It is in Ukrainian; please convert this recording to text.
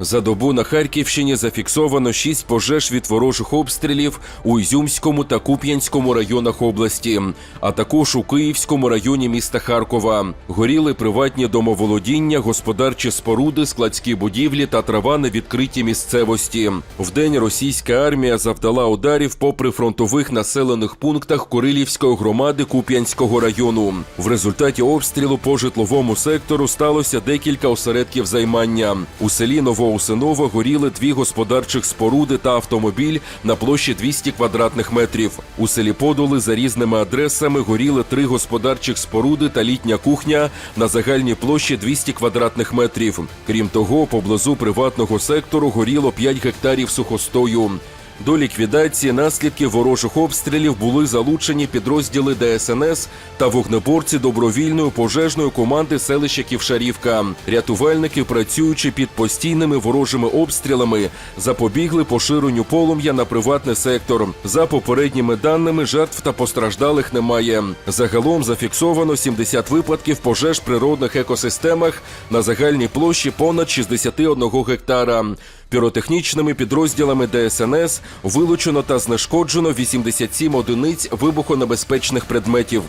За добу на Харківщині зафіксовано шість пожеж від ворожих обстрілів у Ізюмському та Куп'янському районах області, а також у Київському районі міста Харкова. Горіли приватні домоволодіння, господарчі споруди, складські будівлі та трава на відкритій місцевості. Вдень російська армія завдала ударів по прифронтових населених пунктах Курилівської громади Куп'янського району. В результаті обстрілу по житловому сектору сталося декілька осередків займання. У селі Новоусиново горіли дві господарчих споруди та автомобіль на площі 200 квадратних метрів. У селі Подоли за різними адресами горіли три господарчих споруди та літня кухня на загальній площі 200 квадратних метрів. Крім того, поблизу приватного сектору горіло 5 гектарів сухостою. До ліквідації наслідків ворожих обстрілів були залучені підрозділи ДСНС та вогнеборці добровільної пожежної команди селища Ківшарівка. Рятувальники, працюючи під постійними ворожими обстрілами, запобігли поширенню полум'я на приватний сектор. За попередніми даними, жертв та постраждалих немає. Загалом зафіксовано 70 випадків пожеж в природних екосистемах на загальній площі понад 61 гектара. Піротехнічними підрозділами ДСНС вилучено та знешкоджено 87 одиниць вибухонебезпечних предметів.